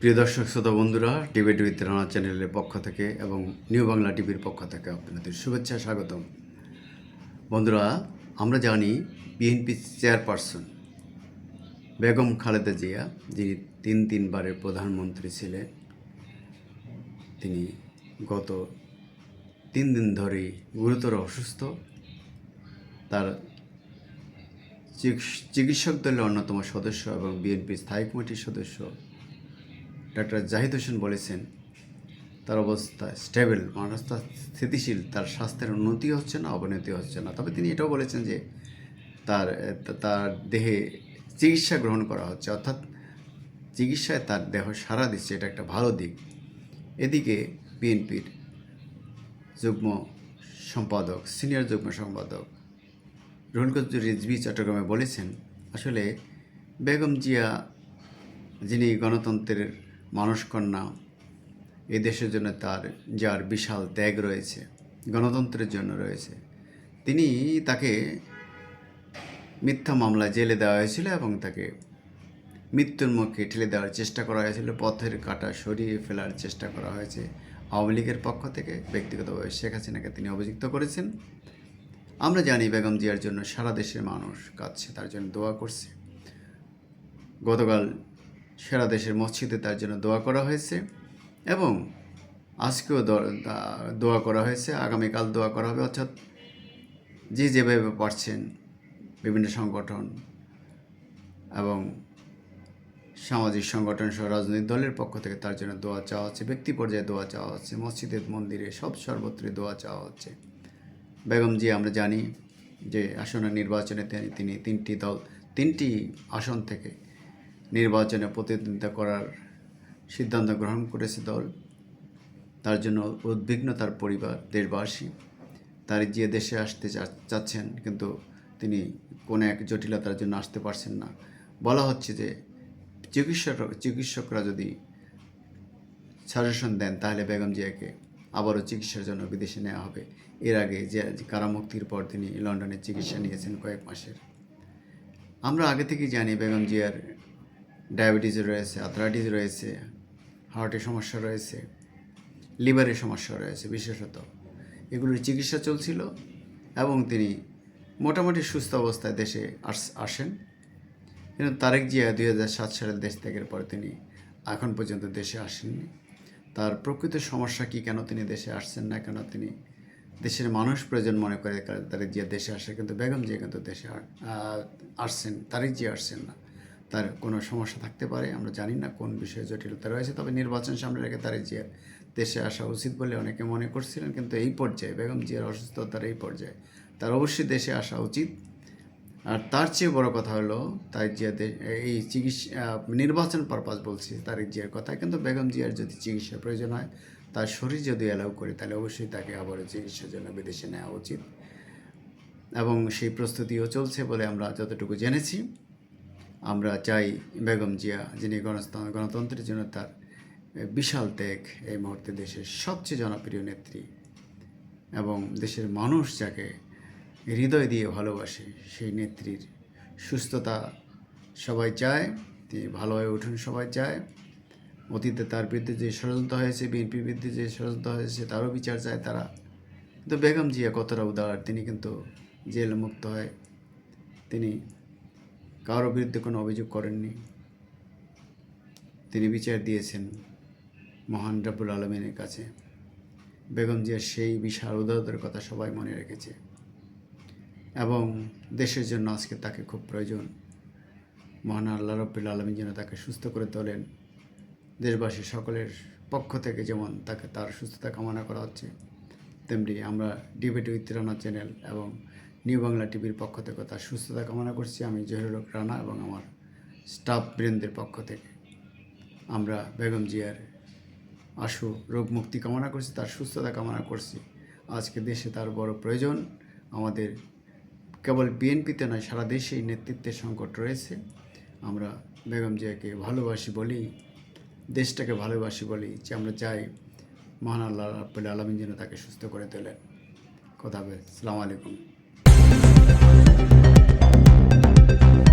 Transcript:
প্রিয় দর্শক শ্রোতা বন্ধুরা, টিভি টিভিতে রানা চ্যানেলের পক্ষ থেকে এবং নিউ বাংলা টিভির পক্ষ থেকে আপনাদের শুভেচ্ছা, স্বাগতম। বন্ধুরা, আমরা জানি বিএনপি চেয়ারপারসন বেগম খালেদা জিয়া, যিনি তিন তিনবারের প্রধানমন্ত্রী ছিলেন, তিনি গত তিন দিন ধরেই গুরুতর অসুস্থ। তার চিকিৎস- চিকিৎসক দলের অন্যতম সদস্য এবং বিএনপি স্থায়ী কমিটির সদস্য। ডাক্তার জাহিদ হোসেন বলেছেন, তার অবস্থা স্টেবল অবস্থা স্থিতিশীল, তার স্বাস্থ্যের উন্নতি হচ্ছে না, অবনতি হচ্ছে না। তবে তিনি এটাও বলেছেন যে, তার তার দেহে চিকিৎসা গ্রহণ করা হচ্ছে, অর্থাৎ চিকিৎসায় তার দেহ সারা দিচ্ছে, এটা একটা ভালো দিক। এদিকে বিএনপির যুগ্ম সম্পাদক, সিনিয়র যুগ্ম সম্পাদক রুহুল কবির রিজভি চট্টগ্রামে বলেছেন, আসলে বেগম জিয়া, যিনি গণতন্ত্রের মানুষকন্যা এই দেশের জন্য তার, যার বিশাল ত্যাগ রয়েছে, গণতন্ত্রের জন্য রয়েছে। তিনি তাকে মিথ্যা মামলায় জেলে দেওয়া হয়েছিল এবং তাকে মৃত্যুর মুখে ঠেলে দেওয়ার চেষ্টা করা হয়েছিল, পথের কাটা সরিয়ে ফেলার চেষ্টা করা হয়েছে। আওয়ামী লীগের পক্ষ থেকে ব্যক্তিগতভাবে শেখ হাসিনাকে তিনি অভিযুক্ত করেছেন। আমরা জানি বেগম জিয়ার জন্য সারা দেশের মানুষ কাঁদছে, তার জন্য দোয়া করছে। গতকাল সারা দেশের মসজিদে তার জন্য দোয়া করা হয়েছে এবং আজকেও দোয়া করা হয়েছে, আগামীকাল দোয়া করা হবে। অর্থাৎ যে যেভাবে পারছেন বিভিন্ন সংগঠন এবং সামাজিক সংগঠন সহ রাজনৈতিক দলের পক্ষ থেকে তার জন্য দোয়া চাওয়া হচ্ছে, ব্যক্তি পর্যায়ে দোয়া চাওয়া হচ্ছে, মসজিদের মন্দিরে সব সর্বত্রই দোয়া চাওয়া হচ্ছে। বেগম জি, আমরা জানি যে আসন্ন নির্বাচনে তিনি তিনটি দল তিনটি আসন থেকে নির্বাচনে প্রতিদ্বন্দ্বিতা করার সিদ্ধান্ত গ্রহণ করেছে দল। তার জন্য উদ্বিগ্ন তার পরিবার, দেশবাসী। তার যে দেশে আসতে চাচ্ছেন কিন্তু তিনি কোনো এক জটিলতার জন্য আসতে পারছেন না। বলা হচ্ছে যে চিকিৎসক, চিকিৎসকরা যদি সাজেশন দেন তাহলে বেগম জিয়াকে আবারও চিকিৎসার জন্য বিদেশে নেওয়া হবে। এর আগে যে কারামুক্তির পর তিনি লন্ডনে চিকিৎসা নিয়েছেন কয়েক মাসের। আমরা আগে থেকেই জানি বেগম জিয়ার ডায়াবেটিস রয়েছে আথরাইটিস রয়েছে হার্টের সমস্যা রয়েছে লিভারের সমস্যা রয়েছে বিশেষত। এগুলোর চিকিৎসা চলছিল এবং তিনি মোটামুটি সুস্থ অবস্থায় দেশে আস- আসেন। কিন্তু তারেক জিয়া দুই হাজার সাত সালের দেশ ত্যাগের পরে তিনি এখন পর্যন্ত দেশে আসেননি। তার প্রকৃত সমস্যা কি, কেন তিনি দেশে আসছেন না, কেন তিনি দেশের মানুষ প্রয়োজন মনে করে তারেক জিয়া দেশে আসে, কিন্তু বেগম জিয়া কিন্তু দেশে আসছেন তারেক জিয়া আসছেন না। তার কোনো সমস্যা থাকতে পারে, আমরা জানি না কোন বিষয়ে জটিলতা রয়েছে। তবে নির্বাচন সামনে রেখে তারেক জিয়া দেশে আসা উচিত বলে অনেকে মনে করছিলেন, কিন্তু এই পর্যায়ে, বেগম জিয়ার অসুস্থতার এই পর্যায়ে, তার অবশ্যই দেশে আসা উচিত। আর তার চেয়ে বড় কথা হলো, তারেক জিয়া দে- এই চিকিৎসা নির্বাচন পারপাস বলছি তারেক জিয়ার কথা কিন্তু বেগম জিয়ার যদি চিকিৎসার প্রয়োজন হয়, তার শরীর যদি অ্যালাউ করে, তাহলে অবশ্যই তাকে আবারও চিকিৎসার জন্য বিদেশে নেওয়া উচিত। এবং সেই প্রস্তুতিও চলছে বলে আমরা যতটুকু জেনেছি। আমরা চাই বেগম জিয়া, যিনি গণতন্ত্র গণতন্ত্রের জন্য তার বিশাল ত্যাগ এই মুহূর্তে দেশের সবচেয়ে জনপ্রিয় নেত্রী এবং দেশের মানুষ যাকে হৃদয় দিয়ে ভালোবাসে, সেই নেত্রীর সুস্থতা সবাই চায়, তিনি ভালো হয়ে উঠুন সবাই চায়। অতীতে তার বিরুদ্ধে যে ষড়যন্ত্র হয়েছে বিএনপির বিরুদ্ধে যে ষড়যন্ত্র হয়েছে, তারও বিচার চায় তারা। কিন্তু বেগম জিয়া কতটা উদার, তিনি কিন্তু জেল মুক্ত হয়। তিনি কারও বিরুদ্ধে কোনো অভিযোগ করেননি। তিনি বিচার দিয়েছেন মহান রাবুল আলমিনের কাছে। বেগম জিয়ার সেই বিশাল উদারতার কথা সবাই মনে রেখেছে। এবং দেশের জন্য আজকে তাকে খুব প্রয়োজন। মহান আল্লাহ রব্বুল আলমী যেন তাকে সুস্থ করে তোলেন। দেশবাসী সকলের পক্ষ থেকে যেমন তাকে তার সুস্থতা কামনা করা হচ্ছে, তেমনি আমরা ডিবেটি উইথ রানা চ্যানেল এবং নিউ বাংলা টিভির পক্ষ থেকে তার সুস্থতা কামনা করছি। আমি জহিরুল রানা এবং আমার স্টাফ বৃন্দের পক্ষ থেকে। আমরা বেগম জিয়ার আশু রোগ মুক্তি কামনা করছি, তার সুস্থতা কামনা করছি। আজকে দেশে তার বড় প্রয়োজন। আমাদের কেবল বিএনপিতে নয়, সারা দেশেই নেতৃত্বের সংকট রয়েছে। আমরা বেগম জিয়াকে ভালোবাসি বলি, দেশটাকে ভালোবাসি বলি যে আমরা চাই মহান আল্লাহ রাব্বুল আলমিন যেন তাকে সুস্থ করে তোলেন। কথা হবে, সালামু আলাইকুম। えっ?